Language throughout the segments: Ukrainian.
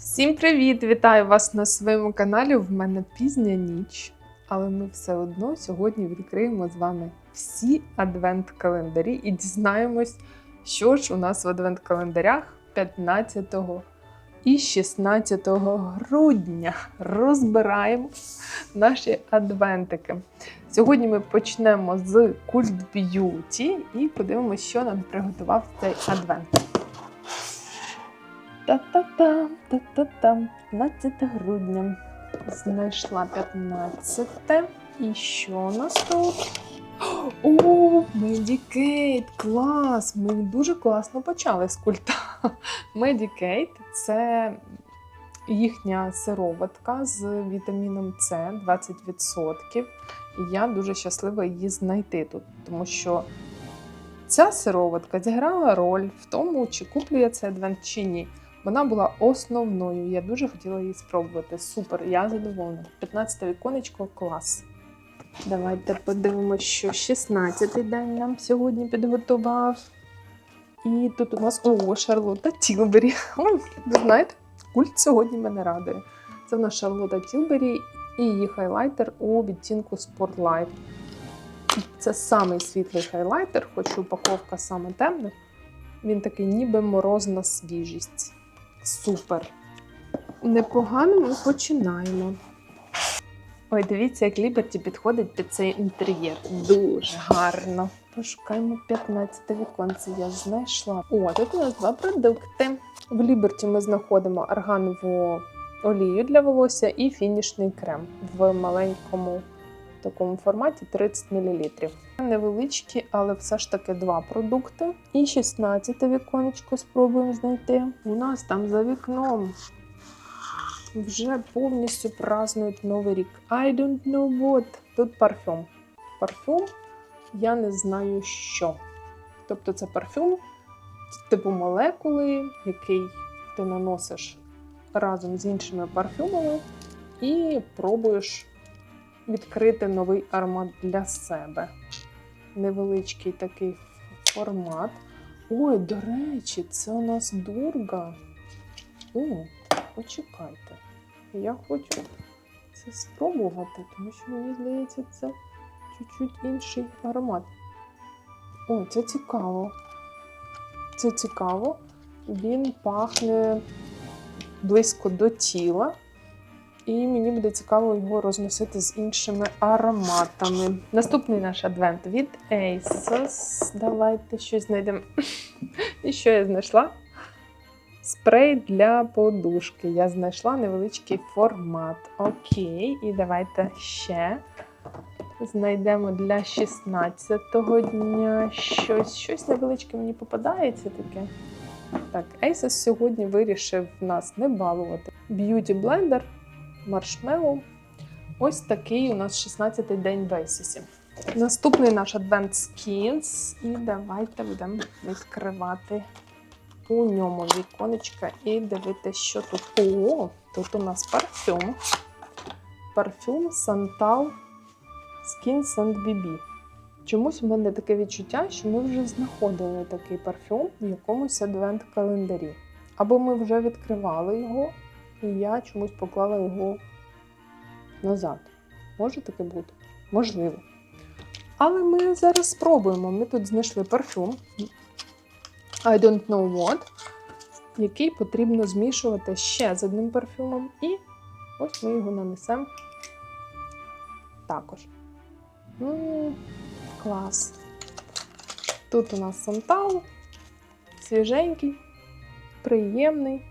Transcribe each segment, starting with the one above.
Всім привіт! Вітаю вас на своєму каналі. В мене пізня ніч, але ми все одно сьогодні відкриємо з вами всі адвент-календарі і дізнаємось, що ж у нас в адвент-календарях 15 і 16 грудня. Розбираємо наші адвентики. Сьогодні ми почнемо з Культ Б'юті і подивимося, що нам приготував цей адвент. Та-та-там, та-та-там, 15 грудня. Знайшла 15. І що у нас тут? О, Медікейт! Клас! Ми дуже класно почали з культа. Медікейт це їхня сироватка з вітаміном С 20%. І я дуже щаслива її знайти тут, тому що ця сироватка зіграла роль в тому, чи куплю я цей адвент чи ні. Вона була основною. Я дуже хотіла її спробувати. Супер, я задоволена. 15 віконечко клас. Давайте подивимося, що 16-й день нам сьогодні підготував. І тут у нас о, Шарлота Тілбері. Ви знаєте, культ сьогодні мене радує. Це в нас Шарлота Тілбері і її хайлайтер у відтінку Spotlight. Це самий світлий хайлайтер, хоч упаковка саме темна. Він такий ніби морозна свіжість. Супер. Непогано ми починаємо. Ой, дивіться, як Ліберті підходить під цей інтер'єр. Дуже гарно. Пошукаємо 15 віконце. Я знайшла. О, тут у нас два продукти. В Ліберті ми знаходимо арганову олію для волосся і фінішний крем в маленькому такому форматі 30 мл. Невеличкі, але все ж таки два продукти. І 16 віконечко спробуємо знайти. У нас там за вікном вже повністю празднують Новий рік. I don't know what. Тут парфюм. Парфюм я не знаю що. Тобто це парфюм типу молекули, який ти наносиш разом з іншими парфюмами і пробуєш відкрити новий аромат для себе. Невеличкий такий формат. Ой, до речі, це у нас дурга. О, почекайте. Я хочу це спробувати, тому що мені здається, це чуть-чуть інший аромат. О, це цікаво. Це цікаво. Він пахне близько до тіла. І мені буде цікаво його розносити з іншими ароматами. Наступний наш адвент від ASOS. Давайте щось знайдемо. І що я знайшла? Спрей для подушки. Я знайшла невеличкий формат. Окей, і давайте ще знайдемо для 16-го дня щось. Щось невеличке мені попадається таке. Так, ASOS сьогодні вирішив нас не балувати. Beauty Blender маршмеллоу. Ось такий у нас 16-й день в Ейсісі. Наступний наш Advent Skins. І давайте будемо відкривати у ньому віконечка і дивитися, що тут. О, тут у нас парфюм. Парфюм Santal Skins and BB. Чомусь в мене таке відчуття, що ми вже знаходили такий парфюм в якомусь адвент-календарі. Або ми вже відкривали його, і я чомусь поклала його назад. Може таке бути? Можливо. Але ми зараз спробуємо. Ми тут знайшли парфюм I don't know what, який потрібно змішувати ще з одним парфюмом. І ось ми його нанесемо також. М, Клас. Тут у нас сантал, свіженький, приємний.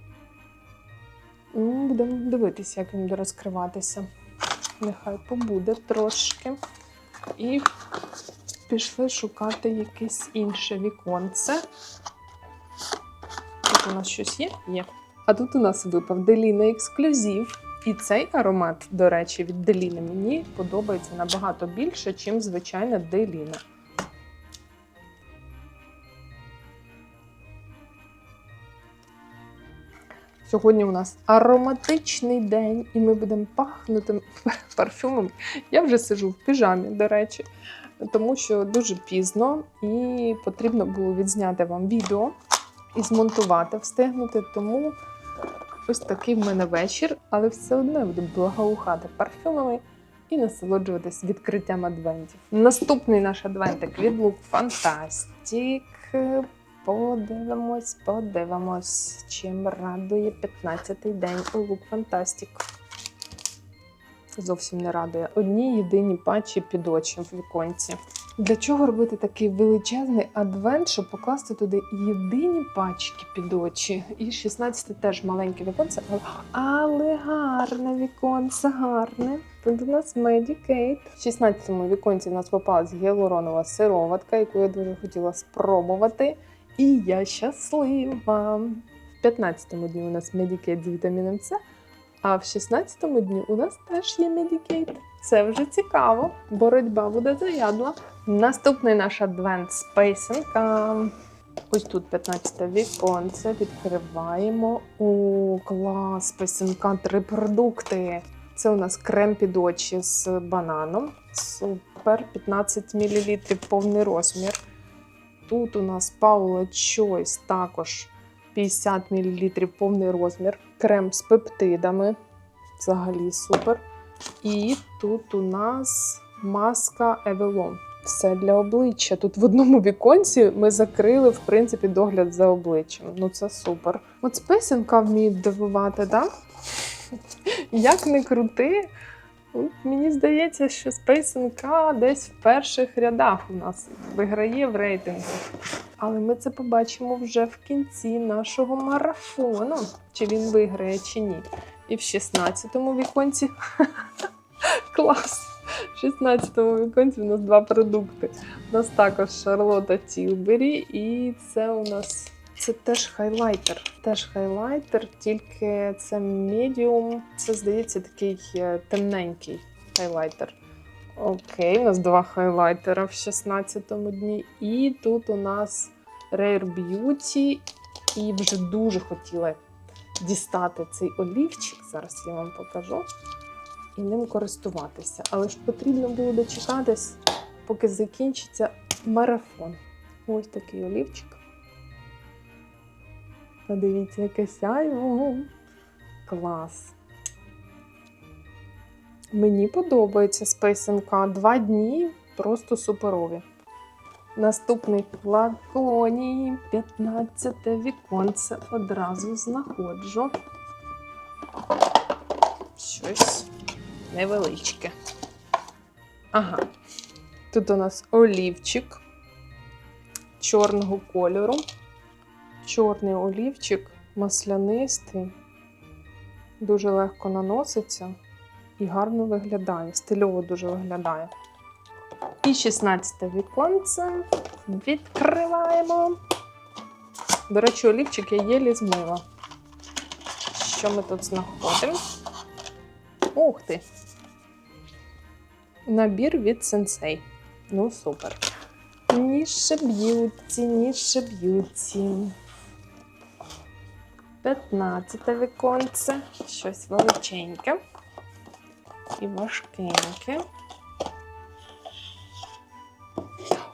Будемо дивитися, як він буде розкриватися. Нехай побуде трошки. І пішли шукати якесь інше віконце. Тут у нас щось є? Є. А тут у нас випав Деліна ексклюзив. І цей аромат, до речі, від Деліни мені подобається набагато більше, ніж звичайна Деліна. Сьогодні у нас ароматичний день, і ми будемо пахнути парфюмом. Я вже сижу в піжамі, до речі, тому що дуже пізно і потрібно було відзняти вам відео і змонтувати, встигнути. Тому Ось такий в мене вечір, але все одно я буду благоухати парфюмами і насолоджуватись відкриттям адвентів. Наступний наш адвентик від Look Fantastic. Подивимось, подивимось, чим радує 15-й день у Look Fantastic. Зовсім не радує. Одні єдині патчі під очі в віконці. Для чого робити такий величезний адвент, щоб покласти туди єдині пачки під очі? І 16 теж маленьке віконце, але, гарне віконце, гарне. Тут у нас Medicaid. В 16-му віконці в нас попалась гіалуронова сироватка, яку я дуже хотіла спробувати. І я щаслива. В 15-му дні у нас Medicaid з вітаміном С, а в 16-му дні у нас теж є Medicaid. Це вже цікаво. Боротьба буде заядла. Наступний наш адвент з. Ось тут 15 віконце. Відкриваємо. О, клас! Писанка, три продукти. Це у нас крем під очі з бананом. Супер, 15 мл, повний розмір. Тут у нас Paula Choice також 50 мл повний розмір. Крем з пептидами. Взагалі супер. І тут у нас маска Евелон. Все для обличчя. Тут в одному віконці ми закрили, в принципі, догляд за обличчям. Ну це супер. От спесенка вміють дивувати, так? Як не крути, мені здається, що спейсенка десь в перших рядах у нас виграє в рейтингу. Але ми це побачимо вже в кінці нашого марафону, чи він виграє, чи ні. І в 16-му віконці. Клас! В 16-му віконці у нас два продукти. У нас також Шарлота Тілбері, і це у нас це теж хайлайтер. Теж хайлайтер, тільки це медіум. Це, здається, такий е, темненький хайлайтер. Окей, у нас два хайлайтера в 16-му дні. І тут у нас Rare Beauty. І вже дуже хотіла дістати цей олівчик. Зараз я вам покажу. І ним користуватися. Але ж потрібно було дочекатись, поки закінчиться марафон. Ось такий олівчик. Подивіться, яке сяйво. Клас. Мені подобається спейсенка. Два дні просто суперові. Наступний флаконі, 15 віконце одразу знаходжу. Щось невеличке. Ага. Тут у нас олівчик чорного кольору. Чорний олівчик, маслянистий, дуже легко наноситься і гарно виглядає. Стильово дуже виглядає. І 16 віконце відкриваємо. До речі, олівчик я єлі змила. Що ми тут знаходимо? Ух ти! Набір від сенсей. Ну, супер. Ніше б'юті, ніше б'юті. 15 віконце. Щось величеньке і важкеньке.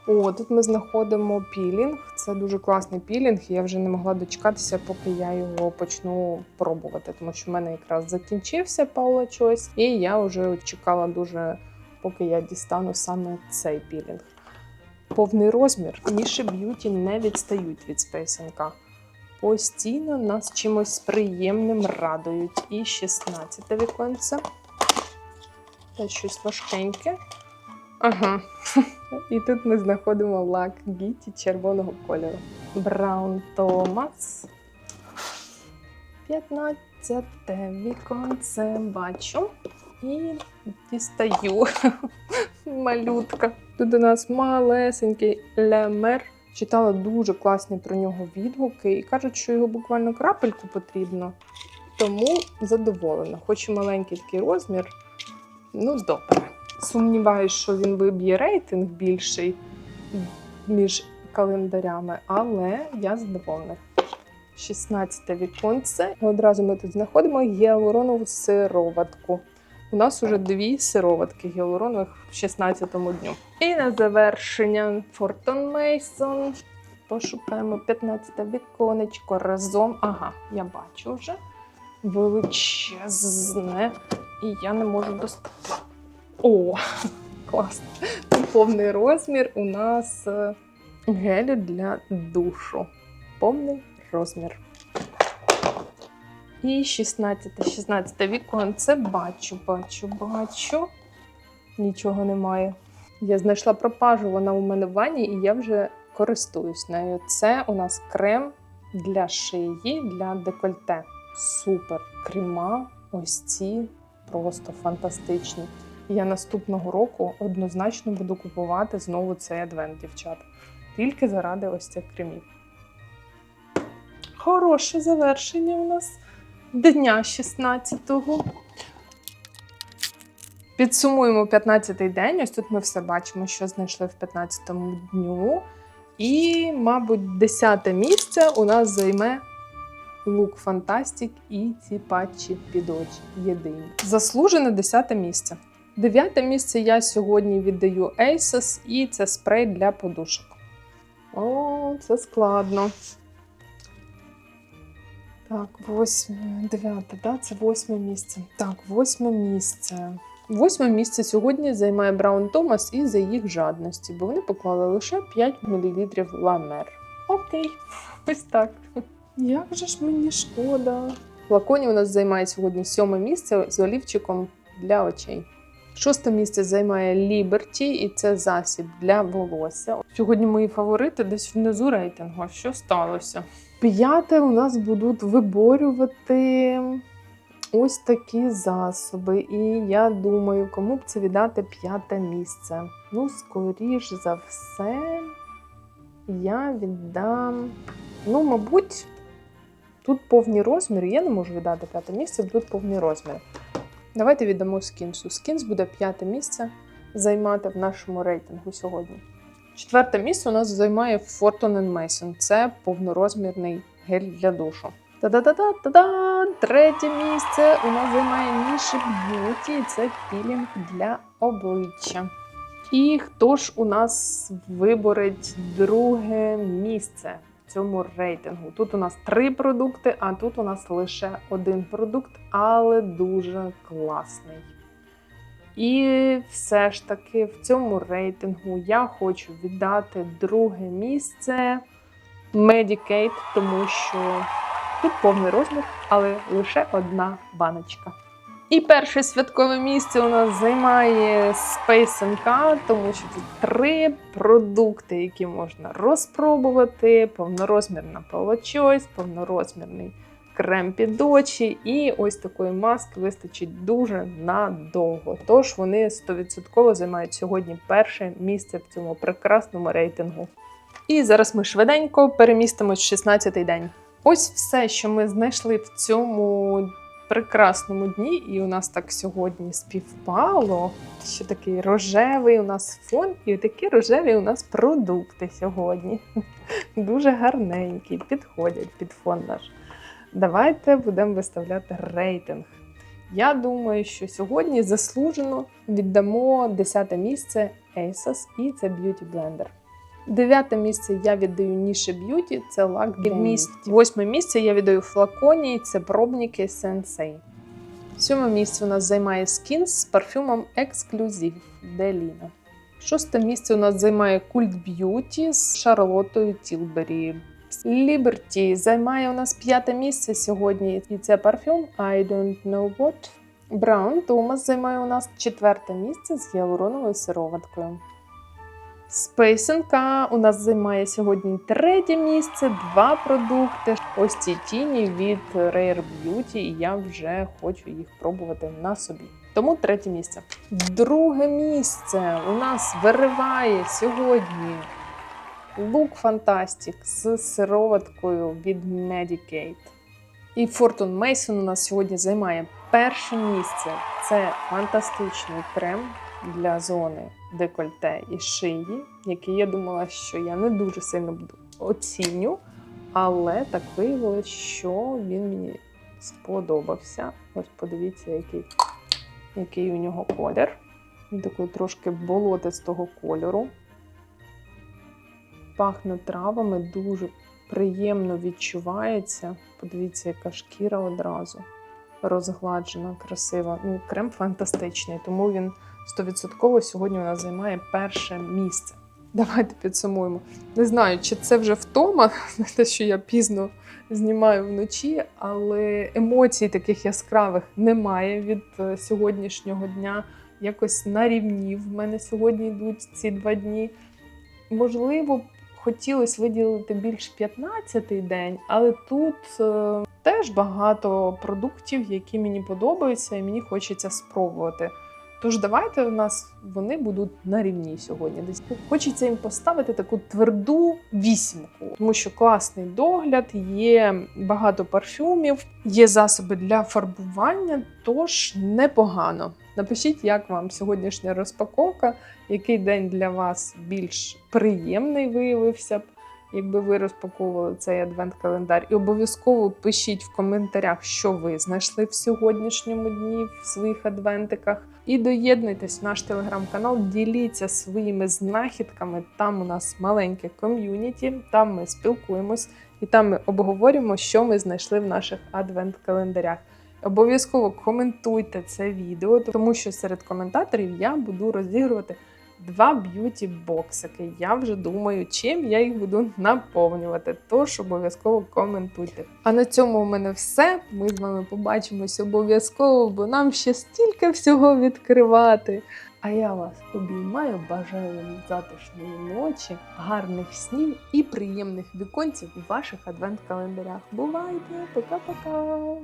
О, тут ми знаходимо пілінг. Це дуже класний пілінг. Я вже не могла дочекатися, поки я його почну пробувати, тому що в мене якраз закінчився Paula Choice, і я вже чекала дуже, поки я дістану саме цей пілінг. Повний розмір. Ніші б'юті не відстають від спейсенка. Постійно нас чимось приємним радують. І 16 віконце. Та щось важкеньке. Ага. І тут ми знаходимо лак Гіті червоного кольору. Браун Томас. 15 віконце бачу. І дістаю малютка. Тут у нас малесенький лемер. Читала дуже класні про нього відгуки і кажуть, що його буквально крапельку потрібно. Тому задоволена. Хоч і маленький такий розмір, ну добре. Сумніваюсь, що він виб'є рейтинг більший між календарями, але я задоволена. 16 віконце. Одразу ми тут знаходимо гіалуронову сироватку. У нас уже дві сироватки гіалуронових в 16-му дню. І на завершення Фортон Мейсон. Пошукаємо 15 віконечко разом. Ага, я бачу вже. величезне, і я не можу достати. О, класно! Повний розмір у нас е, гелю для душу. Повний розмір. І 16, 16 віконце. Бачу, бачу, бачу. Нічого немає. Я знайшла пропажу, вона у мене в ванні, і я вже користуюсь нею. Це у нас крем для шиї, для декольте. Супер! Крема, ось ці просто фантастичні. Я наступного року однозначно буду купувати знову цей адвент, дівчата. Тільки заради ось цих кремів. Хороше завершення у нас дня 16-го. Підсумуємо 15-й день. Ось тут ми все бачимо, що знайшли в 15-му дню. І, мабуть, 10 місце у нас займе лук Фантастік і ці патчі під очі. Єдині. Заслужене 10 місце. Дев'яте місце я сьогодні віддаю Asus, і це спрей для подушок. О, це складно. Так, восьме, дев'яте, да? це восьме місце. Так, восьме місце. Восьме місце сьогодні займає Браун Томас і за їх жадності, бо вони поклали лише 5 мл ламер. Окей, ось так. Як же ж мені шкода. Флаконі у нас займає сьогодні сьоме місце з олівчиком для очей. Шосте місце займає Liberty, і це засіб для волосся. Сьогодні мої фаворити десь внизу рейтингу. Що сталося? П'яте у нас будуть виборювати ось такі засоби. І я думаю, кому б це віддати п'яте місце. Ну, скоріш за все, я віддам. Ну, мабуть, тут повні розміри. Я не можу віддати п'яте місце, тут повні розміри. Давайте віддамо скінсу. Скінс буде п'яте місце займати в нашому рейтингу сьогодні. Четверте місце у нас займає Fortune Mason. Це повнорозмірний гель для душу. Та-да-да-да-да-да! Третє місце у нас займає Niche Beauty. Це пілінг для обличчя. І хто ж у нас виборить друге місце в цьому рейтингу? Тут у нас три продукти, а тут у нас лише один продукт, але дуже класний. І все ж таки в цьому рейтингу я хочу віддати друге місце Medicaid, тому що тут повний розмір, але лише одна баночка. І перше святкове місце у нас займає Space NK, тому що тут три продукти, які можна розпробувати: повнорозмірна Choice, повнорозмірний крем під очі, і ось такої маски вистачить дуже надовго. Тож вони 100% займають сьогодні перше місце в цьому прекрасному рейтингу. І зараз ми швиденько перемістимось в 16-й день. Ось все, що ми знайшли в цьому прекрасному дні, і у нас так сьогодні співпало. Що такий рожевий у нас фон, і такі рожеві у нас продукти сьогодні. Дуже гарненькі, підходять під фон наш. Давайте будемо виставляти рейтинг. Я думаю, що сьогодні заслужено віддамо 10 місце Asos і це Beauty Blender. Дев'яте місце я віддаю Ніші Б'юті, це лак для міст. Восьме місце я віддаю флаконі, це пробники Sensei. Сьоме місце у нас займає Skins з парфюмом Exclusive Деліна. Шосте місце у нас займає Cult Beauty з Шарлотою Тілбері. Liberty займає у нас п'яте місце сьогодні, і це парфюм I don't know what. Brown Thomas займає у нас четверте місце з гіалуроновою сироваткою. NK у нас займає сьогодні третє місце, два продукти. Ось ці тіні від Rare Beauty, і я вже хочу їх пробувати на собі. Тому третє місце. Друге місце у нас вириває сьогодні лук Fantastic з сироваткою від Medicaid. І Fortune Mason у нас сьогодні займає перше місце. Це фантастичний крем для зони декольте і шиї, який я думала, що я не дуже сильно оціню, але так виявилось, що він мені сподобався. Ось подивіться, який, який у нього колір. Він такий трошки болотистого кольору. Пахне травами, дуже приємно відчувається. Подивіться, яка шкіра одразу. розгладжена, красива. Ну, крем фантастичний, тому він 100% сьогодні у нас займає перше місце. Давайте підсумуємо. Не знаю, чи це вже втома, те, що я пізно знімаю вночі, але емоцій таких яскравих немає від е, сьогоднішнього дня. Якось на рівні в мене сьогодні йдуть ці два дні. Можливо, хотілося виділити більш 15-й день, але тут е, теж багато продуктів, які мені подобаються, і мені хочеться спробувати. Тож давайте у нас вони будуть на рівні сьогодні. Десь хочеться їм поставити таку тверду вісімку, тому що класний догляд, є багато парфюмів, є засоби для фарбування, тож непогано. Напишіть, як вам сьогоднішня розпаковка, який день для вас більш приємний виявився б, якби ви розпаковували цей адвент-календар. І обов'язково пишіть в коментарях, що ви знайшли в сьогоднішньому дні в своїх адвентиках. І доєднуйтесь в наш телеграм-канал, діліться своїми знахідками. Там у нас маленьке ком'юніті, там ми спілкуємось і там ми обговорюємо, що ми знайшли в наших адвент-календарях. Обов'язково коментуйте це відео, тому що серед коментаторів я буду розігрувати два б'юті боксики. Я вже думаю, чим я їх буду наповнювати. Тож обов'язково коментуйте. А на цьому у мене все. Ми з вами побачимось обов'язково, бо нам ще стільки всього відкривати. А я вас обіймаю, бажаю вам затишної ночі, гарних снів і приємних віконців у ваших адвент-календарях. Бувайте! Пока-пока!